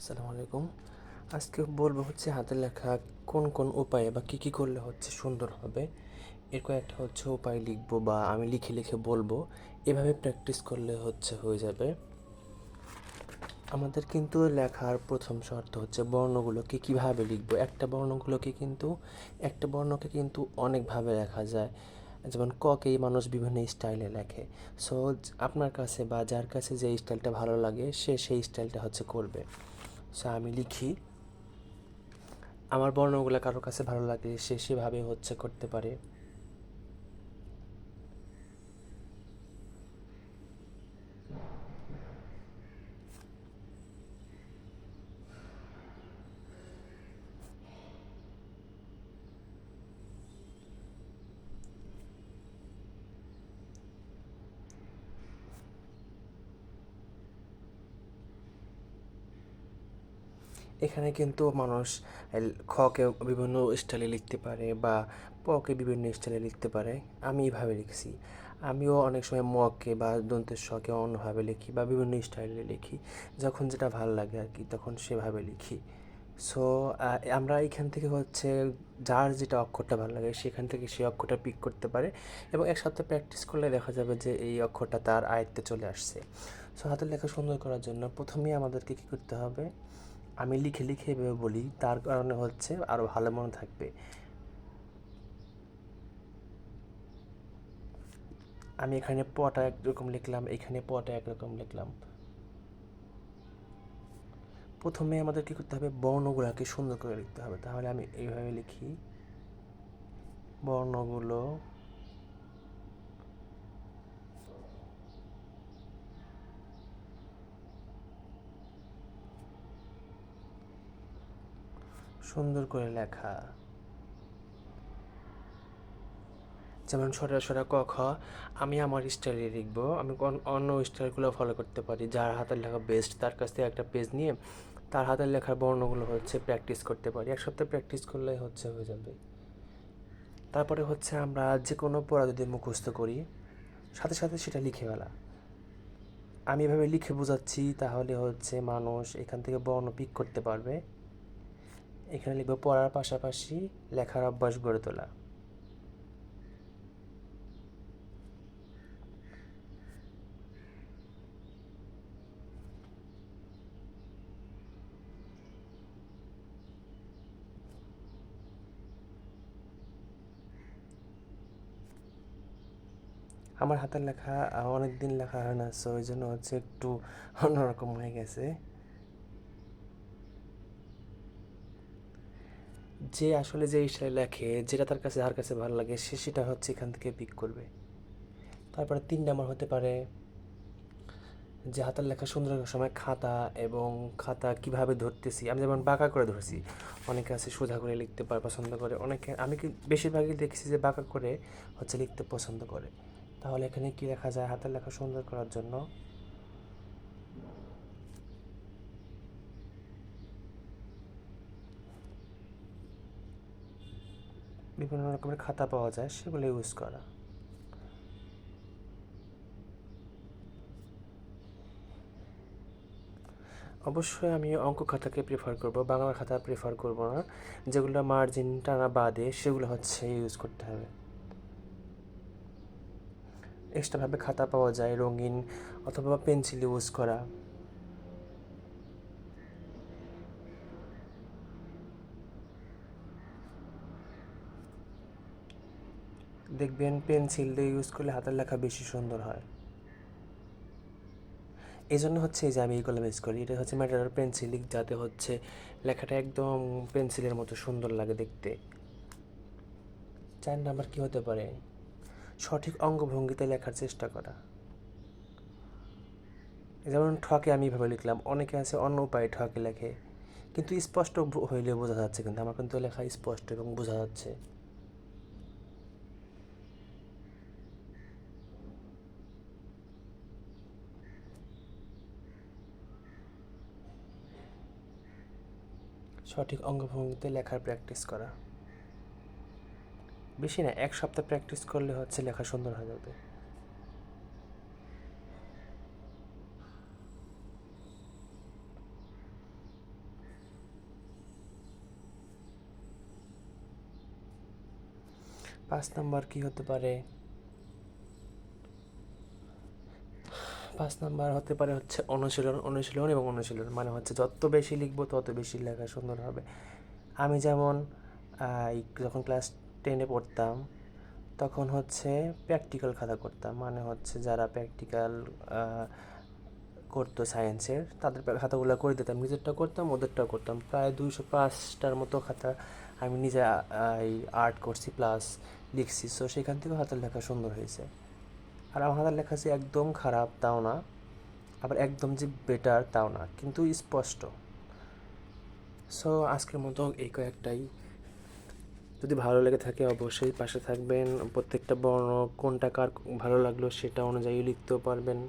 আসসালামু আলাইকুম। আজকে বলব হচ্ছে হাতের লেখা কোন কোন উপায়ে বা কী কী করলে হচ্ছে সুন্দর হবে। এর কয়েকটা হচ্ছে উপায় লিখব বা আমি লিখে লিখে বলব। এভাবে প্র্যাকটিস করলে হচ্ছে হয়ে যাবে। আমাদের কিন্তু লেখার প্রথম শর্ত হচ্ছে বর্ণগুলোকে কীভাবে লিখব? একটা বর্ণগুলোকে কিন্তু, একটা বর্ণকে কিন্তু অনেকভাবে লেখা যায়। যেমন ককেই মানুষ বিভিন্ন স্টাইলে লেখে। সো আপনার কাছে বা যার কাছে যে স্টাইলটা ভালো লাগে, সে সেই স্টাইলটা হচ্ছে করবে। সো আমি লিখি আমার বর্ণগুলো কারোর কাছে ভালো লাগে সে সেভাবে হচ্ছে করতে পারে। এখানে কিন্তু মানুষ খকে বিভিন্ন স্টাইলে লিখতে পারে বা পকে বিভিন্ন স্টাইলে লিখতে পারে। আমি এইভাবে লিখছি। আমিও অনেক সময় মকে বা দন্তের শকে অন্যভাবে লিখি বা বিভিন্ন স্টাইলে লিখি। যখন যেটা ভালো লাগে আর কি, তখন সেভাবে লিখি। সো আমরা এখান থেকে হচ্ছে যার যেটা অক্ষরটা ভালো লাগে, সেখান থেকে সেই অক্ষরটা পিক করতে পারে এবং এক সপ্তাহ প্র্যাকটিস করলে দেখা যাবে যে এই অক্ষরটা তার আয়ত্তে চলে আসছে। সো হাতের লেখা সুন্দর করার জন্য প্রথমেই আমাদেরকে কী করতে হবে? আমি লিখে লিখে এভাবে বলি, তার কারণে হচ্ছে আরও ভালো মনে থাকবে। আমি এখানে পটা একরকম লিখলাম, এখানে পটা একরকম লিখলাম। প্রথমে আমাদের কী করতে হবে? বর্ণগুলোকে সুন্দর করে লিখতে হবে। তাহলে আমি এইভাবে লিখি। বর্ণগুলো সুন্দর করে লেখা। যেমন সরা সরা ক, খ, আমি আমার স্টাইলে লিখব। আমি অন- অন্য স্টাইলগুলো ফলো করতে পারি। যার হাতের লেখা বেস্ট তার কাছ থেকে একটা পেজ নিয়ে তার হাতের লেখার বর্ণগুলো হচ্ছে প্র্যাকটিস করতে পারি। এক সপ্তাহ প্র্যাকটিস করলে হচ্ছে, হয়ে যাবে। তারপরে হচ্ছে আমরা যে কোনো পড়া যদি মুখস্থ করি। সাথে সাথে সেটা লিখে ফেলা। আমি এভাবে লিখে বোঝাচ্ছি, তাহলে হচ্ছে মানুষ এখান থেকে বর্ণ পিক করতে পারবে। এখানে লিখব পড়ার পাশাপাশি লেখার অভ্যাস গড়ে তোলা। আমার হাতের লেখা অনেক দিন লেখা হয় না সো ওই জন্য হচ্ছে একটু অন্যরকম হয়ে গেছে। যে আসলে যে স্টাইল লেখে, যেটা তার কাছে, যার কাছে ভালো লাগে, সে সেটা হচ্ছে এখান থেকে পিক করবে। তারপরে তিন নাম্বার হতে পারে যে হাতের লেখা সুন্দর সময় খাতা এবং খাতা কীভাবে ধরতেছি। আমি যেমন বাঁকা করে ধরছি। অনেকে আছে সোজা করে লিখতে পছন্দ করে। অনেকে, আমি কি বেশিরভাগই দেখছি যে বাঁকা করে হচ্ছে লিখতে পছন্দ করে। তাহলে এখানে কি লেখা যায়? হাতের লেখা সুন্দর করার জন্য বিভিন্ন রকমের খাতা পাওয়া যায়, সেগুলো ইউজ করা। অবশ্যই আমি অঙ্ক খাতাকে প্রেফার করব, বাংলা খাতা প্রেফার করব না। যেগুলো মার্জিন টানা বাদে, সেগুলো হচ্ছে ইউজ করতে হবে। এক্সট্রাভাবে খাতা পাওয়া যায়, রঙিন অথবা পেন্সিল ইউজ করা। দেখবেন পেন্সিল দিয়ে ইউজ করলে হাতের লেখা বেশি সুন্দর হয়। এই জন্য হচ্ছে এই যে আমি এইগুলো ইউজ করি, এটা হচ্ছে ম্যাটার পেন্সিল যাতে হচ্ছে লেখাটা একদম পেন্সিলের মতো সুন্দর লাগে দেখতে। চার নাম্বার কী হতে পারে? সঠিক অঙ্গভঙ্গিতে লেখার চেষ্টা করা। যেমন ঠকে আমি এভাবে লিখলাম, অনেকে আছে অন্য উপায়ে ঠকে লেখে, কিন্তু স্পষ্ট হইলে বোঝা যাচ্ছে কিন্তু, আমার কিন্তু লেখা স্পষ্ট এবং বোঝা যাচ্ছে। সঠিক অঙ্গভঙ্গিতে লেখার প্র্যাকটিস করা। বেশি না, এক সপ্তাহ প্র্যাকটিস করলে হচ্ছে লেখা সুন্দর হয়ে যাবে। পাঁচ নাম্বার কি হতে পারে? পাঁচ নাম্বার হতে পারে হচ্ছে অনুশীলন অনুশীলন এবং অনুশীলন। মানে হচ্ছে যত বেশি লিখব, তত বেশি লেখা সুন্দর হবে। আমি যেমন যখন ক্লাস টেনে পড়তাম, তখন হচ্ছে প্র্যাকটিক্যাল খাতা করতাম। মানে হচ্ছে যারা প্র্যাকটিক্যাল করতো সায়েন্সের তাদের খাতাগুলো করে দিতাম। নিজেরটা করতাম, ওদেরটাও করতাম। প্রায় দুইশো পাঁচটার মতো খাতা আমি নিজে আর্ট করছি প্লাস লিখছি। সো সেখান থেকেও হাতের লেখা সুন্দর হয়েছে। আর আমাদের লেখা যে একদম খারাপ, তাও না। আবার একদম যে বেটার তাও না। কিন্তু স্পষ্ট। সো আজকের মতো এই কয়েকটাই। যদি ভালো লেগে থাকে, অবশ্যই পাশে থাকবেন। প্রত্যেকটা বর্ণ কোনটা কার ভালো লাগল, সেটা অনুযায়ী লিখতেও পারবেন।